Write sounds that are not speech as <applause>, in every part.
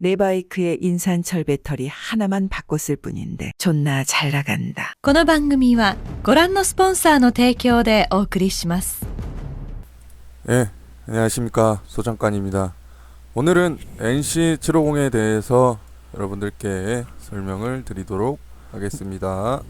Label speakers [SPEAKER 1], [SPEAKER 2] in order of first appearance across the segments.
[SPEAKER 1] 내 바이크의 인산철 배터리 하나만 바꿨을 뿐인데 존나 잘 나간다.
[SPEAKER 2] この番組はご覧のスポンサーの提供でお送りします。
[SPEAKER 3] 예, 안녕하십니까 소장관입니다. 오늘은 NC750에 대해서 여러분들께 설명을 드리도록 하겠습니다.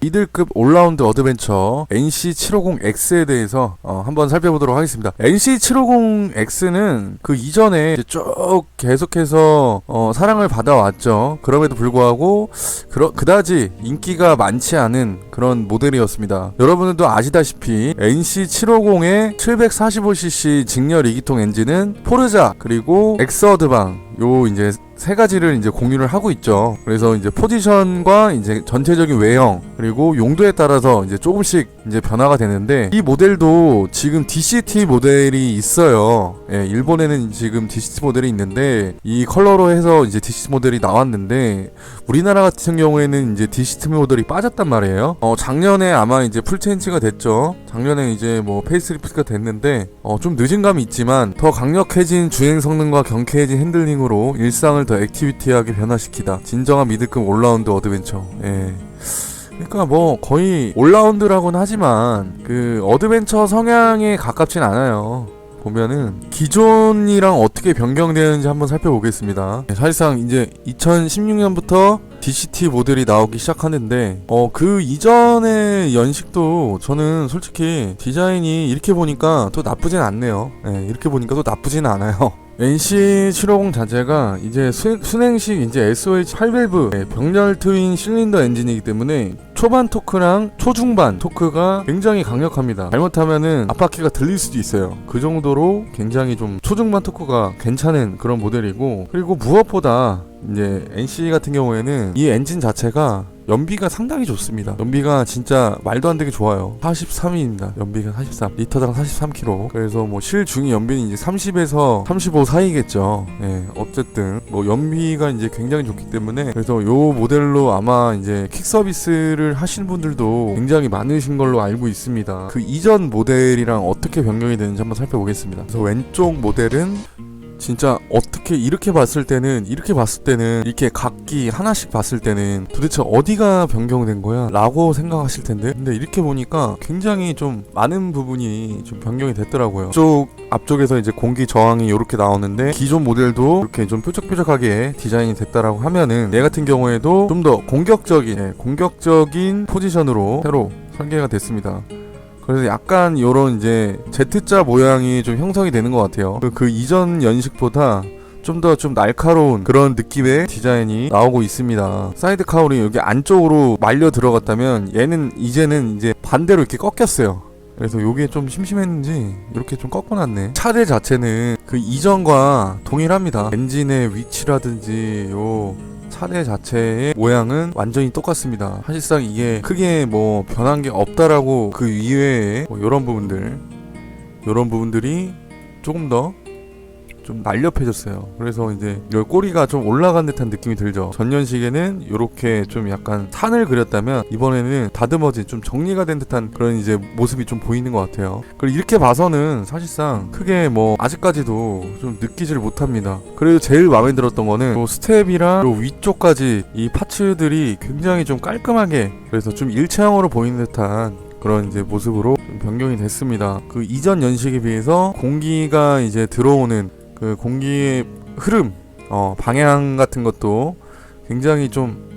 [SPEAKER 3] 미들급 올라운드 어드벤처 NC750X에 대해서 어, 한번 살펴보도록 하겠습니다. NC750X는 그 이전에 쭉 계속해서 어, 사랑을 받아왔죠. 그럼에도 불구하고 그러, 그다지 인기가 많지 않은 그런 모델이었습니다. 여러분들도 아시다시피 NC750의 745cc 직렬 2기통 엔진은 포르자 그리고 엑스어드방 요 이제 세 가지를 이제 공유를 하고 있죠. 그래서 이제 포지션과 이제 전체적인 외형 그리고 용도에 따라서 이제 조금씩 이제 변화가 되는데 이 모델도 지금 DCT 모델이 있어요. 예, 일본에는 지금 DCT 모델이 있는데 이 컬러로 해서 이제 DCT 모델이 나왔는데 우리나라 같은 경우에는 이제 DCT 모델이 빠졌단 말이에요. 어, 작년에 아마 이제 풀체인지가 됐죠. 작년에 이제 뭐 페이스리프트가 됐는데 어, 좀 늦은 감이 있지만 더 강력해진 주행 성능과 경쾌해진 핸들링으로 일상을 더 액티비티하게 변화시키다. 진정한 미드급 올라운드 어드벤처. 예. 그러니까 뭐 거의 올라운드라고는 하지만 그 어드벤처 성향에 가깝진 않아요. 보면은 기존이랑 어떻게 변경되는지 한번 살펴보겠습니다. 네, 사실상 이제 2016년부터 DCT 모델이 나오기 시작하는데 어 그 이전의 연식도 저는 솔직히 디자인이 이렇게 보니까 또 나쁘진 않네요. 네, 이렇게 보니까 또 나쁘진 않아요. <laughs> NC750 자체가 이제 수, 순행식 이제 SOH 8밸브 네, 병렬 트윈 실린더 엔진이기 때문에 초반 토크랑 초중반 토크가 굉장히 강력합니다. 잘못하면은 앞바퀴가 들릴 수도 있어요. 그 정도로 굉장히 좀 초중반 토크가 괜찮은 그런 모델이고 그리고 무엇보다 이제 NC 같은 경우에는 이 엔진 자체가 연비가 상당히 좋습니다. 연비가 진짜 말도 안 되게 좋아요. 43입니다. 연비가 43. 리터당 43km. 그래서 뭐 실중위 연비는 이제 30에서 35 사이겠죠. 예, 어쨌든 뭐 연비가 이제 굉장히 좋기 때문에 그래서 요 모델로 아마 이제 킥 서비스를 하시는 분들도 굉장히 많으신 걸로 알고 있습니다. 그 이전 모델이랑 어떻게 변경이 되는지 한번 살펴보겠습니다. 그래서 왼쪽 모델은 진짜 어떻게 이렇게 봤을 때는 이렇게 봤을 때는 이렇게 각기 하나씩 봤을 때는 도대체 어디가 변경된 거야? 라고 생각하실 텐데. 근데 이렇게 보니까 굉장히 좀 많은 부분이 좀 변경이 됐더라고요. 쪽 앞쪽에서 이제 공기 저항이 이렇게 나오는데 기존 모델도 이렇게 좀 뾰족뾰족하게 디자인이 됐다라고 하면은 얘 같은 경우에도 좀 더 공격적인 예, 공격적인 포지션으로 새로 설계가 됐습니다 그래서 약간 요런 이제 Z자 모양이 좀 형성이 되는 것 같아요. 그, 그 이전 연식보다 좀더좀 날카로운 그런 느낌의 디자인이 나오고 있습니다. 사이드 카울이 여기 안쪽으로 말려 들어갔다면 얘는 이제는 이제 반대로 이렇게 꺾였어요. 그래서 요게 좀 심심했는지 이렇게 좀 꺾어놨네. 차대 자체는 그 이전과 동일합니다. 엔진의 위치라든지 요 차대 자체의 모양은 완전히 똑같습니다. 사실상 이게 크게 뭐 변한 게 없다라고 그 이외에 뭐 이런 부분들, 이런 부분들이 조금 더 좀 날렵해졌어요. 그래서 이제 이 꼬리가 좀 올라간 듯한 느낌이 들죠. 전년식에는 이렇게 좀 약간 산을 그렸다면 이번에는 다듬어진 좀 정리가 된 듯한 그런 이제 모습이 좀 보이는 것 같아요. 그리고 이렇게 봐서는 사실상 크게 뭐 아직까지도 좀 느끼지를 못합니다. 그래도 제일 마음에 들었던 거는 요 스텝이랑 요 위쪽까지 이 파츠들이 굉장히 좀 깔끔하게 그래서 좀 일체형으로 보이는 듯한 그런 이제 모습으로 좀 변경이 됐습니다. 그 이전 연식에 비해서 공기가 이제 들어오는 그 공기의 흐름, 어, 방향 같은 것도 굉장히 좀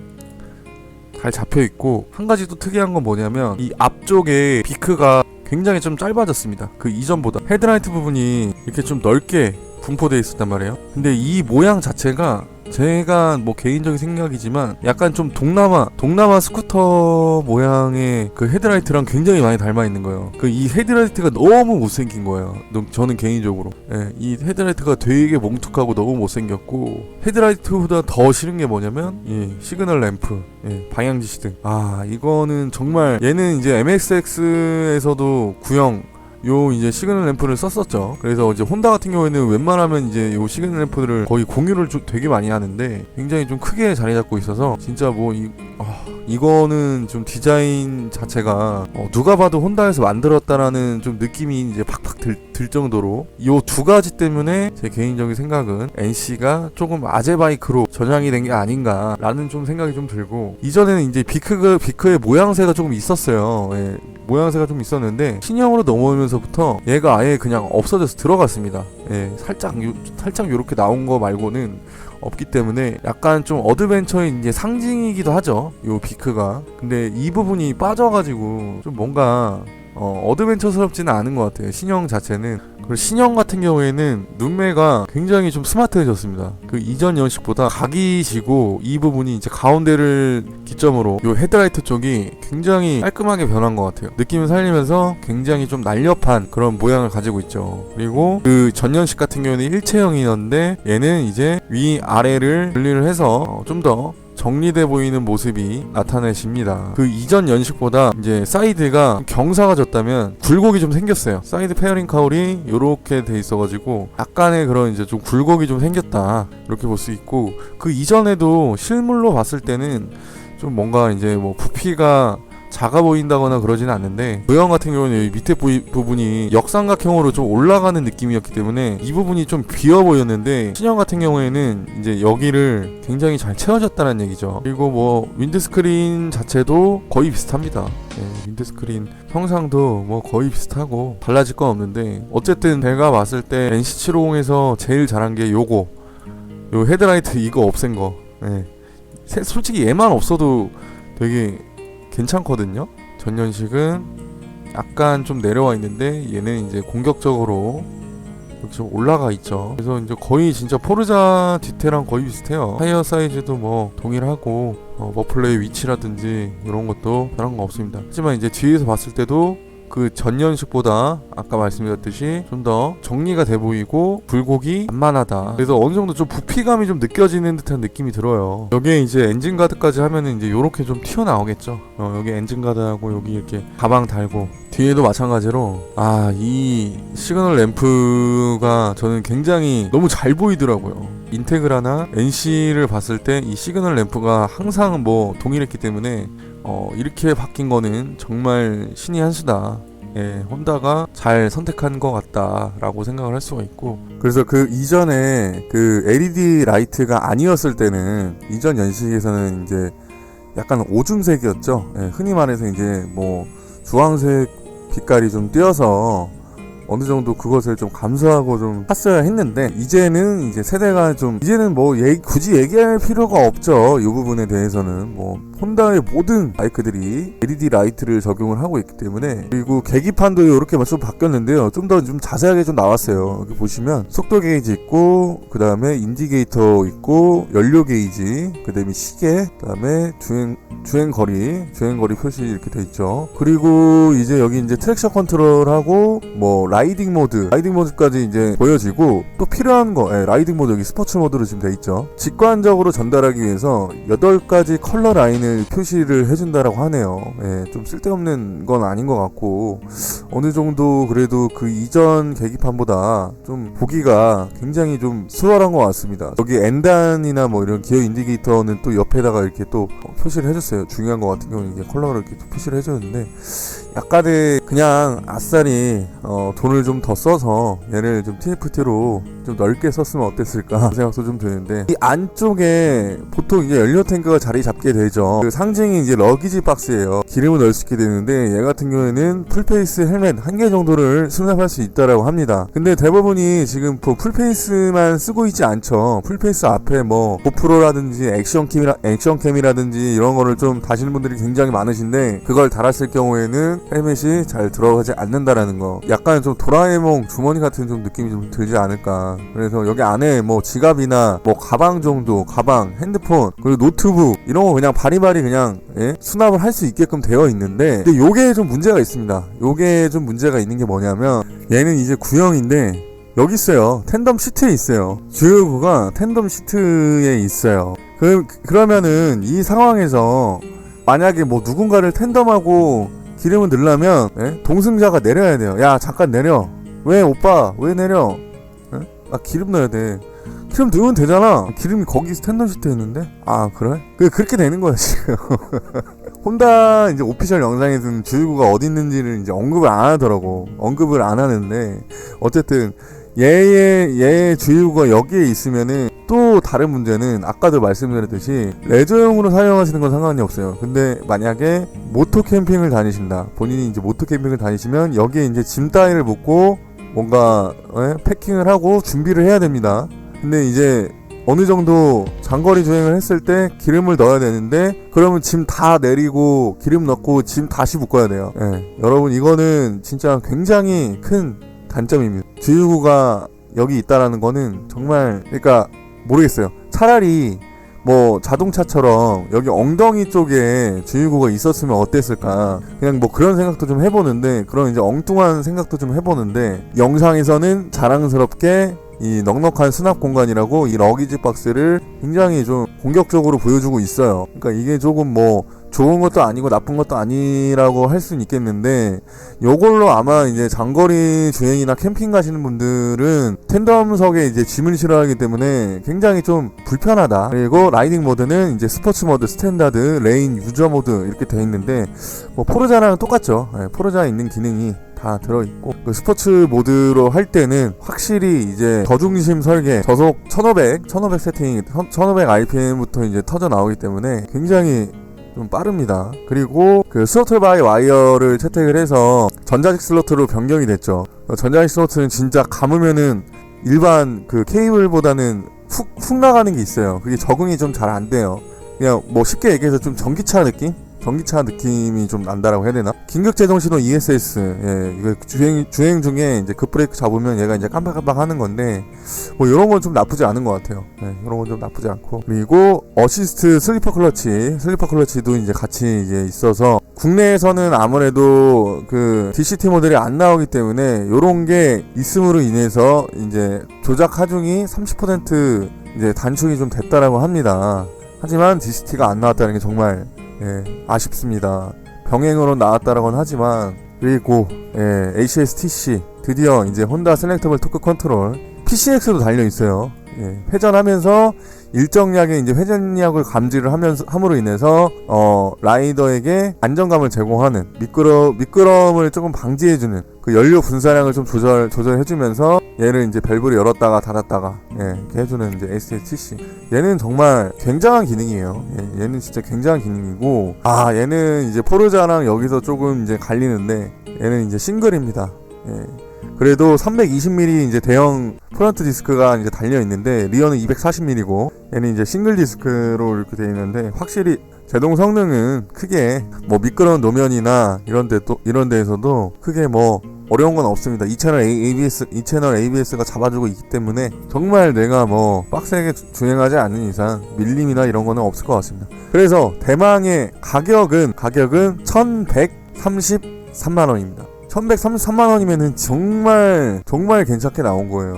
[SPEAKER 3] 잘 잡혀 있고 한 가지 또 특이한 건 뭐냐면 이 앞쪽에 비크가 굉장히 좀 짧아졌습니다. 그 이전보다 헤드라이트 부분이 이렇게 좀 넓게 분포되어 있었단 말이에요. 근데 이 모양 자체가 제가 뭐 개인적인 생각이지만 약간 좀 동남아 동남아 스쿠터 모양의 그 헤드라이트랑 굉장히 많이 닮아 있는 거예요. 그 이 헤드라이트가 너무 못생긴 거예요. 저는 개인적으로 예, 이 헤드라이트가 되게 몽툭하고 너무 못생겼고 헤드라이트보다 더 싫은 게 뭐냐면 이 시그널 램프 예, 방향 지시등 아 이거는 정말 얘는 이제 MXX에서도 구형 요 이제 시그널 램프를 썼었죠. 그래서 이제 혼다 같은 경우에는 웬만하면 이제 요 시그널 램프를 거의 공유를 좀 되게 많이 하는데 굉장히 좀 크게 자리 잡고 있어서 진짜 뭐 이 아, 이거는 좀 디자인 자체가 어, 누가 봐도 혼다에서 만들었다라는 좀 느낌이 이제 팍팍 들, 들 정도로 이 두 가지 때문에 제 개인적인 생각은 NC가 조금 아재 바이크로 전향이 된 게 아닌가라는 좀 생각이 좀 들고 이전에는 이제 비크가 비크의 모양새가 조금 있었어요. 예, 모양새가 좀 있었는데 신형으로 넘어오면서부터 얘가 아예 그냥 없어져서 들어갔습니다. 예, 살짝 요, 살짝 요렇게 나온 거 말고는 없기 때문에 약간 좀 어드벤처의 이제 상징이기도 하죠. 요 비크가. 근데 이 부분이 빠져가지고 좀 뭔가 어, 어드벤처스럽지는 않은 것 같아요. 신형 자체는. 그리고 신형 같은 경우에는 눈매가 굉장히 좀 스마트해졌습니다. 그 이전 연식보다 각이 지고 이 부분이 이제 가운데를 기점으로 요 헤드라이트 쪽이 굉장히 깔끔하게 변한 것 같아요. 느낌을 살리면서 굉장히 좀 날렵한 그런 모양을 가지고 있죠. 그리고 그 전연식 같은 경우는 일체형이었는데 얘는 이제 위 아래를 분리를 해서 좀 더 정리돼 보이는 모습이 나타내십니다. 그 이전 연식보다 이제 사이드가 경사가 졌다면 굴곡이 좀 생겼어요. 사이드 페어링 카울이 이렇게 돼 있어가지고 약간의 그런 이제 좀 굴곡이 좀 생겼다 이렇게 볼 수 있고 그 이전에도 실물로 봤을 때는 좀 뭔가 이제 뭐 부피가 작아 보인다거나 그러지는 않는데 모형 같은 경우는 이 밑에 부위- 부분이 역삼각형으로 좀 올라가는 느낌이었기 때문에 이 부분이 좀 비어 보였는데 신형 같은 경우에는 이제 여기를 굉장히 잘 채워졌다는 얘기죠. 그리고 뭐 윈드스크린 자체도 거의 비슷합니다. 예, 윈드스크린 형상도 뭐 거의 비슷하고 달라질 건 없는데 어쨌든 제가 봤을 때 NC750에서 제일 잘한 게 요거. 요 헤드라이트 이거 없앤 거. 예. 세- 솔직히 얘만 없어도 되게 괜찮거든요. 전연식은 약간 좀 내려와 있는데 얘는 이제 공격적으로 좀 올라가 있죠. 그래서 이제 거의 진짜 포르자 디테랑 거의 비슷해요. 타이어 사이즈도 뭐 동일하고 어, 머플러의 위치라든지 이런 것도 변한 거 없습니다. 하지만 이제 뒤에서 봤을 때도 그 전연식보다 아까 말씀드렸듯이 좀 더 정리가 돼 보이고 굴곡이 만만하다. 그래서 어느 정도 좀 부피감이 좀 느껴지는 듯한 느낌이 들어요. 여기에 이제 엔진 가드까지 하면은 이제 요렇게 좀 튀어나오겠죠. 어, 여기 엔진 가드하고 여기 이렇게 가방 달고 뒤에도 마찬가지로 아 이 시그널 램프가 저는 굉장히 너무 잘 보이더라고요. 인테그라나 NC를 봤을 때 이 시그널 램프가 항상 뭐 동일했기 때문에 어, 이렇게 바뀐 거는 정말 신의 한 수다. 예, 혼다가 잘 선택한 것 같다라고 생각을 할 수가 있고 그래서 그 이전에 그 LED 라이트가 아니었을 때는 이전 연식에서는 이제 약간 오줌색이었죠. 예, 흔히 말해서 이제 뭐 주황색 빛깔이 좀 띄어서 어느 정도 그것을 좀 감수하고 좀 탔어야 했는데 이제는 이제 세대가 좀 이제는 뭐 얘기- 굳이 얘기할 필요가 없죠 이 부분에 대해서는 뭐 혼다의 모든 바이크들이 LED 라이트를 적용을 하고 있기 때문에 그리고 계기판도 이렇게 좀 바뀌었는데요. 좀더좀 자세하게 좀 나왔어요. 여기 보시면 속도 게이지 있고 그 다음에 인디게이터 있고 연료 게이지 그 다음에 시계 그 다음에 주행 주행 거리 주행 거리 표시 이렇게 돼 있죠. 그리고 이제 여기 이제 트랙션 컨트롤하고 뭐 라이딩 모드 라이딩 모드까지 이제 보여지고 또 필요한 거 예, 라이딩 모드 여기 스포츠 모드로 지금 돼 있죠. 직관적으로 전달하기 위해서 8가지 컬러 라인을 표시를 해준다라고 하네요 예, 좀 쓸데없는 건 아닌 것 같고 어느 정도 그래도 그 이전 계기판보다 좀 보기가 굉장히 좀 수월한 것 같습니다. 여기 엔단이나 뭐 이런 기어 인디게이터는 또 옆에다가 이렇게 또 어, 표시를 해줬어요. 중요한 것 같은 경우는 이게 컬러를 이렇게 또 표시를 해줬는데 약간의 그냥 아싸리 어, 돈을 좀 더 써서 얘를 좀 TFT로 좀 넓게 썼으면 어땠을까 <laughs> 생각도 좀 드는데 이 안쪽에 보통 이제 연료 탱크가 자리 잡게 되죠. 그 상징이 이제 러기지 박스예요. 기름을 넣을 수 있게 되는데 얘 같은 경우에는 풀페이스 헬멧 한 개 정도를 수납할 수 있다라고 합니다. 근데 대부분이 지금 뭐 풀페이스만 쓰고 있지 않죠. 풀페이스 앞에 뭐 고프로라든지 액션캠이라 액션캠이라든지 이런 거를 좀 다시는 분들이 굉장히 많으신데 그걸 달았을 경우에는 헬멧이 잘 들어가지 않는다라는 거. 약간 좀 도라에몽 주머니 같은 좀 느낌이 좀 들지 않을까. 그래서 여기 안에 뭐 지갑이나 뭐 가방 정도, 가방, 핸드폰, 그리고 노트북 이런 거 그냥 바리 바리 그냥 예? 수납을 할 수 있게끔 되어 있는데 근데 요게 좀 문제가 있습니다. 요게 좀 문제가 있는 게 뭐냐면 얘는 이제 구형인데 여기 있어요. 텐덤 시트에 있어요. 주요구가 텐덤 시트에 있어요. 그, 그러면은 이 상황에서 만약에 뭐 누군가를 텐덤하고 기름을 넣으려면 예? 동승자가 내려야 돼요. 야 잠깐 내려. 왜 오빠 왜 내려? 예? 아 기름 넣어야 돼. 기름 넣으면 되잖아. 기름이 거기 스탠더 시트에 있는데? 아, 그래? 그, 그렇게 되는 거야, 지금. <laughs> 혼다 이제 오피셜 영상에서는 주유구가 어디 있는지를 이제 언급을 안 하더라고. 언급을 안 하는데, 어쨌든, 얘의, 얘의 주유구가 여기에 있으면은 또 다른 문제는 아까도 말씀드렸듯이 레저용으로 사용하시는 건 상관이 없어요. 근데 만약에 모토 캠핑을 다니신다. 본인이 이제 모토 캠핑을 다니시면 여기에 이제 짐 따위를 묻고 뭔가 예? 패킹을 하고 준비를 해야 됩니다. 근데 이제 어느 정도 장거리 주행을 했을 때 기름을 넣어야 되는데 그러면 짐 다 내리고 기름 넣고 짐 다시 묶어야 돼요. 예. 여러분 이거는 진짜 굉장히 큰 단점입니다. 주유구가 여기 있다라는 거는 정말 그러니까 모르겠어요. 차라리 뭐 자동차처럼 여기 엉덩이 쪽에 주유구가 있었으면 어땠을까 그냥 뭐 그런 생각도 좀 해보는데 그런 이제 엉뚱한 생각도 좀 해보는데 영상에서는 자랑스럽게 이 넉넉한 수납 공간이라고 이 러기지 박스를 굉장히 좀 공격적으로 보여주고 있어요 그러니까 이게 조금 뭐 좋은 것도 아니고 나쁜 것도 아니라고 할 수는 있겠는데 요걸로 아마 이제 장거리 주행이나 캠핑 가시는 분들은 텐덤석에 이제 짐을 실어야 하기 때문에 굉장히 좀 불편하다. 그리고 라이딩 모드는 이제 스포츠 모드, 스탠다드, 레인, 유저 모드 이렇게 돼 있는데 뭐 포르자랑 똑같죠. 예, 포르자에 있는 기능이 다 들어있고 그 스포츠 모드로 할 때는 확실히 이제 저중심 설계 저속 1500 1500 세팅 1500 RPM부터 이제 터져 나오기 때문에 굉장히 좀 빠릅니다. 그리고 그 스로틀 바이 와이어를 채택을 해서 전자식 슬로트로 변경이 됐죠. 어, 전자식 슬로트는 진짜 감으면은 일반 그 케이블보다는 훅, 훅 나가는 게 있어요. 그게 적응이 좀 잘 안 돼요. 그냥 뭐 쉽게 얘기해서 좀 전기차 느낌? 전기차 느낌이 좀 난다라고 해야 되나? 긴급 제동 신호 ESS. 예, 이거 주행 주행 중에 이제 급브레이크 잡으면 얘가 이제 깜빡깜빡 하는 건데 뭐 이런 건 좀 나쁘지 않은 것 같아요. 예, 이런 건 좀 나쁘지 않고 그리고 어시스트 슬리퍼 클러치, 슬리퍼 클러치도 이제 같이 이제 있어서 국내에서는 아무래도 그 DCT 모델이 안 나오기 때문에 이런 게 있음으로 인해서 이제 조작 하중이 30% 이제 단축이 좀 됐다라고 합니다. 하지만 DCT가 안 나왔다는 게 정말 예, 아쉽습니다. 병행으로 나왔다라고는 하지만 그리고 예, ACS-TC 드디어 이제 혼다 셀렉터블 토크 컨트롤 PCX도 달려 있어요. 예, 회전하면서 일정량의 이제 회전량을 감지를 하면서 함으로 인해서 어 라이더에게 안정감을 제공하는 미끄러 미끄럼을 조금 방지해주는 그 연료 분사량을 좀 조절 조절해주면서 얘를 이제 밸브를 열었다가 닫았다가 예, 이렇게 해주는 이제 ACS-TC 얘는 정말 굉장한 기능이에요. 예, 얘는 진짜 굉장한 기능이고 아 얘는 이제 포르자랑 여기서 조금 이제 갈리는데 얘는 이제 싱글입니다. 예. 그래도 320mm 이제 대형 프론트 디스크가 이제 달려 있는데 리어는 240mm고 얘는 이제 싱글 디스크로 이렇게 되어 있는데 확실히 제동 성능은 크게 뭐 미끄러운 노면이나 이런 데또 이런 데에서도 크게 뭐 어려운 건 없습니다. 이 채널 ABS 이 채널 ABS가 잡아주고 있기 때문에 정말 내가 뭐 빡세게 주- 주행하지 않는 이상 밀림이나 이런 거는 없을 것 같습니다. 그래서 대망의 가격은 가격은 1,133만 원입니다. 1,133만 원이면은 정말 정말 괜찮게 나온 거예요.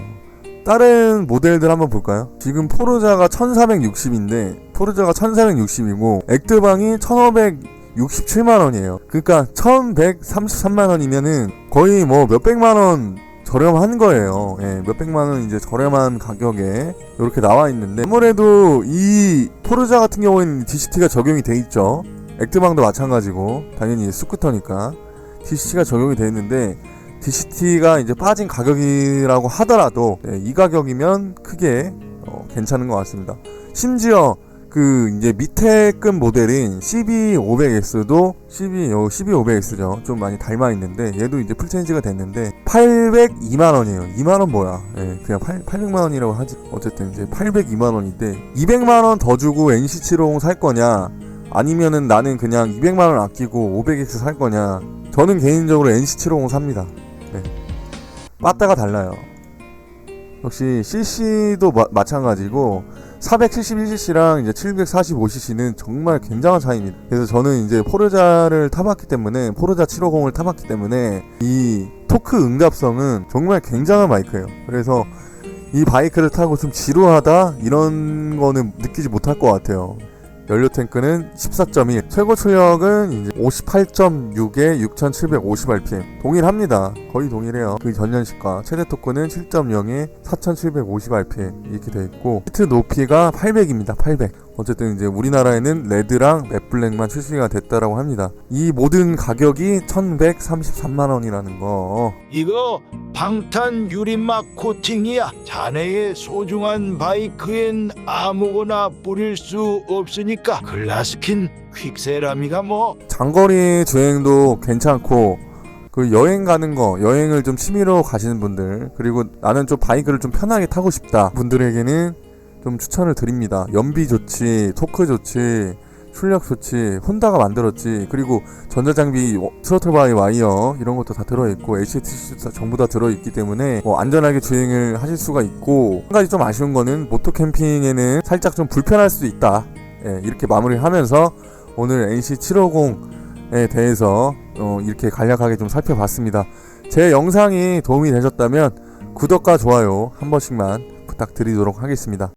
[SPEAKER 3] 다른 모델들 한번 볼까요? 지금 포르자가 1460인데 포르자가 1460이고 액드방이 1567만 원이에요. 그러니까 1133만 원이면은 거의 뭐 몇백만 원 저렴한 거예요. 예, 몇백만 원 이제 저렴한 가격에 이렇게 나와 있는데 아무래도 이 포르자 같은 경우에는 DCT가 적용이 돼 있죠. 액드방도 마찬가지고 당연히 스쿠터니까 DCT가 적용이 돼 있는데 DCT가 이제 빠진 가격이라고 하더라도 예, 이 가격이면 크게 어, 괜찮은 것 같습니다. 심지어 그 이제 밑에 급 모델인 CB500X도 CB 요 CB500X죠. 좀 많이 닮아 있는데 얘도 이제 풀체인지가 됐는데 802만 원이에요. 2만 원 뭐야? 예, 그냥 8, 800만 원이라고 하지. 어쨌든 이제 802만 원인데 200만 원 더 주고 NC750 살 거냐? 아니면은 나는 그냥 200만 원 아끼고 500X 살 거냐? 저는 개인적으로 NC750 삽니다. 네. 빠따가 달라요. 역시 CC도 마, 마찬가지고 471cc랑 이제 745cc는 정말 굉장한 차이입니다. 그래서 저는 이제 포르자를 타봤기 때문에 포르자 750을 타봤기 때문에 이 토크 응답성은 정말 굉장한 바이크예요. 그래서 이 바이크를 타고 좀 지루하다 이런 거는 느끼지 못할 것 같아요. 연료 탱크는 14.1, 최고 출력은 이제 58.6에 6,750rpm. 동일합니다. 거의 동일해요. 그 전년식과 최대 토크는 7.0에 4,750rpm 이렇게 돼 있고 히트 높이가 800입니다. 800. 어쨌든 이제 우리나라에는 레드랑 맵블랙만 출시가 됐다라고 합니다. 이 모든 가격이 1,133만 원이라는 거.
[SPEAKER 4] 이거 방탄 유리막 코팅이야. 자네의 소중한 바이크엔 아무거나 뿌릴 수 없으니까 글라스킨 퀵세라미가 뭐
[SPEAKER 3] 장거리 주행도 괜찮고 그 여행 가는 거 여행을 좀 취미로 가시는 분들 그리고 나는 좀 바이크를 좀 편하게 타고 싶다 분들에게는 좀 추천을 드립니다 연비 좋지 토크 좋지 출력 좋지 혼다가 만들었지 그리고 전자장비 워- 트로틀 바이 와이어 이런 것도 다 들어있고 HTC 전부 다 들어있기 때문에 뭐 안전하게 주행을 하실 수가 있고 한 가지 좀 아쉬운 거는 모토 캠핑에는 살짝 좀 불편할 수 있다 예, 이렇게 마무리를 하면서 오늘 NC 750에 대해서 어, 이렇게 간략하게 좀 살펴봤습니다. 제 영상이 도움이 되셨다면 구독과 좋아요 한 번씩만 부탁드리도록 하겠습니다.